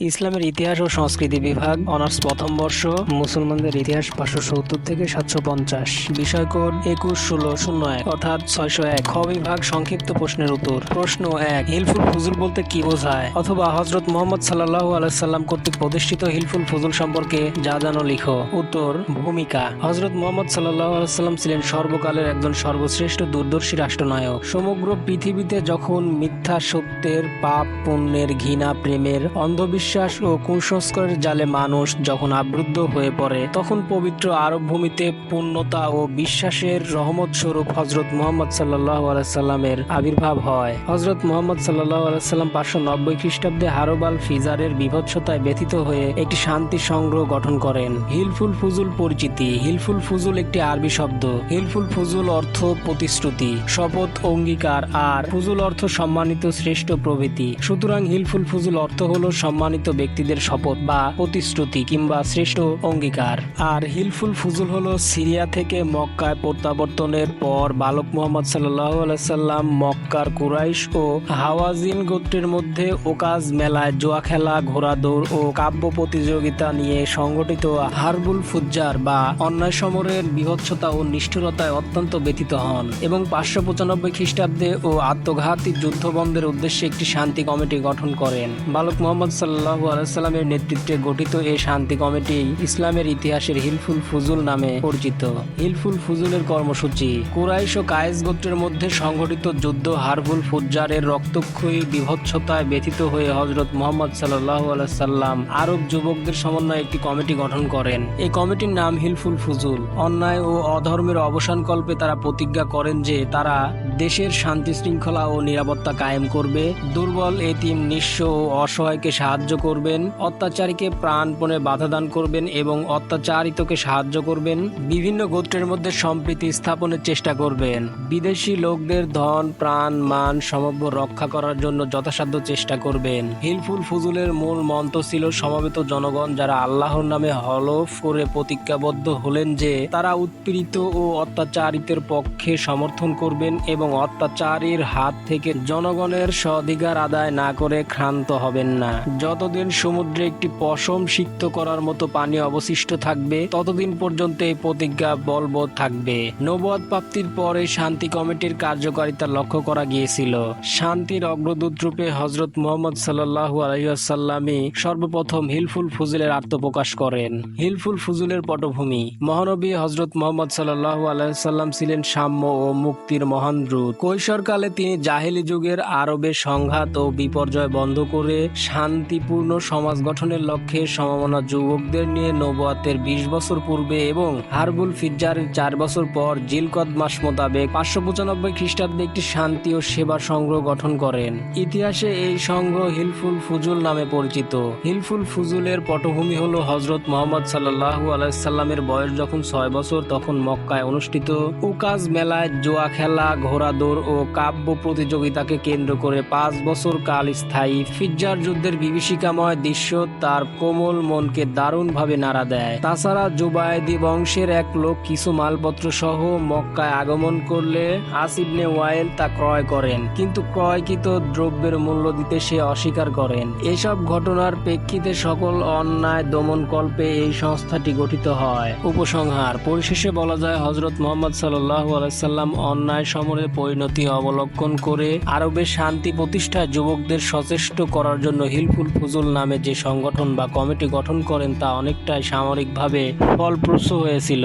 ইসলামের ইতিহাস ও সংস্কৃতি বিভাগ, অনার্স প্রথম বর্ষ, মুসলমানদের ইতিহাস পাঁচশো সত্তর থেকে সাতশো পঞ্চাশ। বিষয় কোড একুশ ষোলো শূন্য এক, অর্থাৎ ছয়শো এক। খ বিভাগ, সংক্ষিপ্ত প্রশ্নের উত্তর। প্রশ্ন এক, হিলফুল ফুজুল বলতে কি বোঝায়? অথবা হজরত মোহাম্মদ সাল্লাহ আলাইসাল্লাম কর্তৃক প্রতিষ্ঠিত হিলফুল ফুজুল সম্পর্কে যা জানো লিখো। উত্তর, ভূমিকা। হজরত মোহাম্মদ সাল্লাহ আলাইসাল্লাম ছিলেন সর্বকালের একজন সর্বশ্রেষ্ঠ দূরদর্শী রাষ্ট্রনায়ক। সমগ্র পৃথিবীতে যখন মিথ্যা সত্যের, পাপ, পুণ্যের, ঘৃণা, প্রেমের, অন্ধবিশ্বাস ও কুসংস্কারের জালে মানুষ যখন আবৃদ্ধ হয়ে পড়ে, তখন পবিত্র আরব ভূমিতে পূর্ণতা ও বিশ্বাসের রহমত স্বরূপ হজরত মোহাম্মদ সাল্লাহ আলাইসাল্লামের আবির্ভাব হয়। হজরত মোহাম্মদ সাল্লাহ আলাইসাল্লাম পাঁচশো নব্বই খ্রিস্টাব্দে হারবাল ফিজারের বিভৎসতায় ব্যথিত হয়ে একটি শান্তি সংগ্রহ গঠন করেন। হিলফুল ফুজুল পরিচিতি। হিলফুল ফুজুল একটি আরবি শব্দ। হিলফুল ফুজুল অর্থ প্রতিশ্রুতি, শপথ, অঙ্গীকার আর ফুজুল অর্থ সম্মানিত শ্রেষ্ঠ প্রভৃতি। সুতরাং হিলফুল ফুজুল অর্থ হলো সম্মানিত ব্যক্তিদের শপথ বা প্রতিশ্রুতি কিংবা শ্রেষ্ঠ অঙ্গীকার। আর হিলফুল ফুজুল হলো সিরিয়া থেকে মক্কায় প্রত্যাবর্তনের পর বালক মোহাম্মদ সাল্লাম মক্কার কুরাইশ ও হাওয়াজিন গোত্রের মধ্যে ওকাজ মেলায় জোয়া খেলা ঘোড়া দৌড় ও কাব্য প্রতিযোগিতা নিয়ে সংগঠিত হারবুল ফুজ্জার বা অন্যায় সমরের বিভৎসতা ও নিষ্ঠুরতায় অত্যন্ত ব্যথিত হন এবং পাঁচশো পঁচানব্বই খ্রিস্টাব্দে ও আত্মঘাতী যুদ্ধ বন্ধের উদ্দেশ্যে একটি শান্তি কমিটি গঠন করেন। বালক মোহাম্মদ সাল্লাহ আলাইসাল্লামের নেতৃত্বে গঠিত এই শান্তি কমিটি ইসলামের ইতিহাসের হিলফুল ফুজুল নামে পরিচিত। হিলফুল ফুজুলের কর্মসূচি, কুরাইশ ও কায়েস গোত্রের মধ্যে সংগঠিত যুদ্ধ হারবুল ফুজ্জারের রক্তক্ষয়ী বিভৎসতায় ব্যথিত হয়ে হজরত মোহাম্মদ সাল্লাহ সাল্লাম আরব যুবকদের সমন্বয়ে একটি কমিটি গঠন করেন। এই কমিটির নাম হিলফুল ফুজুল। অন্যায় ও অধর্মের অবসান কল্পে তারা প্রতিজ্ঞা করেন যে তারা দেশের শান্তি শৃঙ্খলা ও নিরাপত্তা কায়েম করবে। দুর্বল এতিম, নিঃস্ব ও অসহায়কে সাহায্য করবেন, অত্যাচারীকে প্রাণপণে বাধা দান করবেন এবং অত্যাচারিতকে সাহায্য করবেন, বিভিন্ন গোত্রের মধ্যে সম্প্রীতি স্থাপনের চেষ্টা করবেন। বিদেশি লোকদের ধন, প্রাণ, মান সমগ্র রক্ষা করার জন্য যথাসাধ্য চেষ্টা করবেন। হিলফুল ফুজুলের মূল মন্ত্র ছিল সমবেত জনগণ যারা আল্লাহর নামে হলফ করে প্রতিজ্ঞাবদ্ধ হলেন যে তারা উৎপীড়িত ও অত্যাচারিতের পক্ষে সমর্থন করবেন এবং অত্যাচারীর হাত থেকে জনগণের স্বাধিকার আদায় না করে ক্ষান্ত হবেন না। যতদিন সমুদ্রে একটি পশম সিক্ত করার মতো পানি অবশিষ্ট থাকবে, ততদিন পর্যন্ত এই প্রতিজ্ঞা বলবৎ থাকবে। নবাদ প্রাপ্তির পরে শান্তি কমিটির কার্যকারিতা লক্ষ্য করা গিয়েছিল। শান্তির অগ্রদূত রূপে হজরত মোহাম্মদ সাল্লাহু আলহিসাল্লামী সর্বপ্রথম হিলফুল ফুজুলের আত্মপ্রকাশ করেন। হিলফুল ফুজুলের পটভূমি। মহানবী হজরত মোহাম্মদ সাল্লাহু আলাইসাল্লাম ছিলেন সাম্য ও মুক্তির মহান দূত কৈশোরকালে তিনি জাহেলি যুগের আরবের সংঘাত ও বিপর্যয় বন্ধ করে শান্তিপূর্ণ সমাজ গঠনের লক্ষ্যে সমমনা যুবকদের নিয়ে নবাতের বিশ বছর পূর্বে এবং হারবুল ফিজ্জারের চার বছর পর জিলকদ মাস মোতাবেক পাঁচশো পঁচানব্বই খ্রিস্টাব্দে একটি শান্তি ও সেবা সংঘ গঠন করেন। ইতিহাসে এই সংঘ হিলফুল ফুজুল নামে পরিচিত। হিলফুল ফুজুলের পটভূমি হলো হজরত মোহাম্মদ সাল্লাহু আলাইসাল্লামের বয়স যখন ছয় বছর তখন মক্কায় অনুষ্ঠিত উকাজ মেলায় জোয়া খেলা ঘোড়া দৌড় ও কাব্য প্রতিযোগিতাকে কেন্দ্র করে পাঁচ বছর কাল স্থায়ী ফিজ্জার যুদ্ধের বিভীষিকাময় দৃশ্য তার কোমল মনকে দারুণভাবে নাড়া দেয়। তাছাড়া জুবায়দি বংশের এক লোক কিছু মালপত্র সহ মক্কায় আগমন করলে আসিবনে ওয়াইল তা ক্রয় করেন। কিন্তু ক্রয়কৃত দ্রব্যের মূল্য দিতে সে অস্বীকার করেন। এসব ঘটনার প্রেক্ষিতে সকল অন্যায় দমন কল্পে এই সংস্থাটি গঠিত হয়। উপসংহার, পরিশেষে বলা যায় হজরত মোহাম্মদ সাল্লাহ আলাইসাল্লাম অন্যায় সমরের পরিণতি অবলম্বন করে আরবের শান্তি প্রতিষ্ঠায় যুবকদের সচেষ্ট করার জন্য হিলফুল ফুজুল নামে যে সংগঠন বা কমিটি গঠন করেন তা অনেকটাই সামরিকভাবে ফলপ্রসূ হয়েছিল।